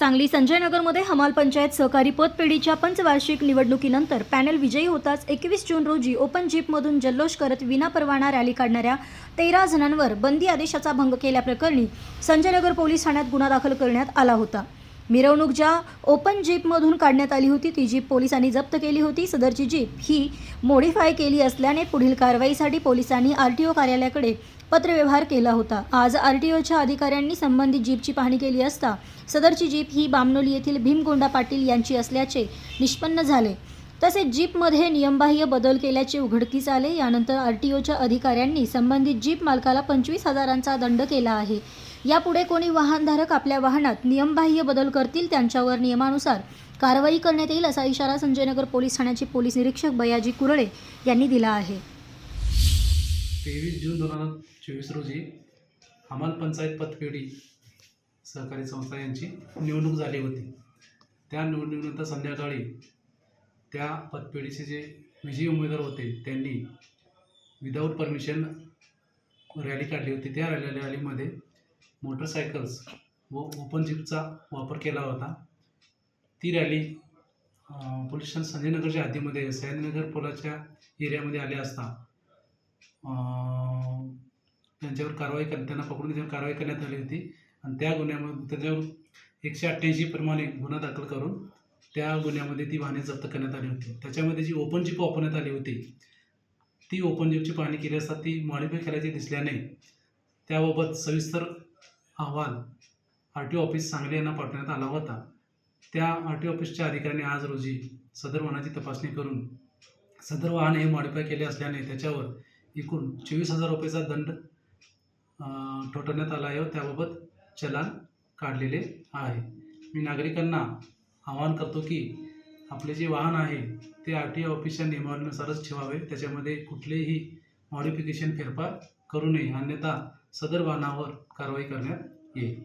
सांगली संजयनगरमध्ये हमाल पंचायत सहकारी पतपेढीच्या पंचवार्षिक निवडणुकीनंतर पॅनल विजयी होताच एकवीस जून रोजी ओपन जीपमधून जल्लोष करत विनापरवाना रॅली काढणाऱ्या तेरा जणांवर बंदी आदेशाचा भंग केल्याप्रकरणी संजयनगर पोलीस ठाण्यात गुन्हा दाखल करण्यात आला होता. मिरवणूक ज्या ओपन जीपमधून काढण्यात आली होती ती जीप पोलिसांनी जप्त केली होती. सदरची जीप ही मॉडिफाय केली असल्याने पुढील कारवाईसाठी पोलिसांनी आर टी ओ कार्यालयाकडे पत्रव्यवहार केला होता. आज आर टी ओच्या अधिकाऱ्यांनी संबंधित जीपची पाहणी केली असता सदरची जीप ही बामनोली येथील भीमगोंडा पाटील यांची असल्याचे निष्पन्न झाले. तसेच जीपमध्ये नियमबाह्य बदल केल्याचे उघडकीस आले. यानंतर आर टी ओच्या अधिकाऱ्यांनी संबंधित जीप मालकाला पंचवीस हजारांचा दंड केला आहे. यापुढे कोणी वाहनधारक आपल्या वाहनात नियमबाह्य बदल करतील त्यांच्यावर नियमानुसार कारवाई करण्यात येईल असा इशारा संजयनगर पोलीस ठाण्याचे पोलीस निरीक्षक बयाजी कुरळे यांनी दिला आहे. तेवीस जून दोन हजार चोवीस रोजी हमाल पंचायत पतपेढी सहकारी संस्था यांची निवडणूक झाली होती. त्या निवडणुकीनंतर संध्याकाळी त्या पतपेढीचे जे विजयी उमेदवार होते त्यांनी विदाऊट परमिशन रॅली काढली होती. त्या रॅली रॅलीमध्ये मोटरसायकल्स व ओपन जीपचा वापर केला होता. ती रॅली अं, पोलीस स्टेशन संजयनगरच्या हद्दीमध्ये सयाजीनगर पुलाच्या एरियामध्ये आले असता. त्यांच्यावर कारवाई कर त्यांना पकडून त्यांच्यावर कारवाई करण्यात आली होती. आणि त्या गुन्ह्यामध्ये त्याच्यावर एकशे अठ्ठ्याऐंशी प्रमाणे गुन्हा दाखल करून त्या गुन्ह्यामध्ये ती वाहने जप्त करण्यात आली होती. त्याच्यामध्ये जी ओपन जीप वापरण्यात आली होती ती ओपन जीपची पाहणी केली असता ती मॉडिफाय करायची दिसल्याने त्याबाबत सविस्तर अहवाल R T O office Sangli यांना पाठवण्यात आला होता. त्या आर टी ऑफिसच्या अधिकाऱ्याने आज रोजी सदर वाहनाची तपासणी करून सदर वाहन हे मॉडिफाय केले असल्याने त्याच्यावर एकूण चोवीस हजार रुपयेचा दंड ठोठवण्यात आला आहे. व त्याबाबत चलान काढलेले आहे. मी नागरिकांना आवाहन करतो की आपले जे वाहन आहे ते आर टी ऑफिसच्या नियमानुसारच ठेवावे. त्याच्यामध्ये कुठलेही मॉडिफिकेशन फेरफार करू नये. अन्यथा सदर वाहनावर कारवाई करण्यात येईल.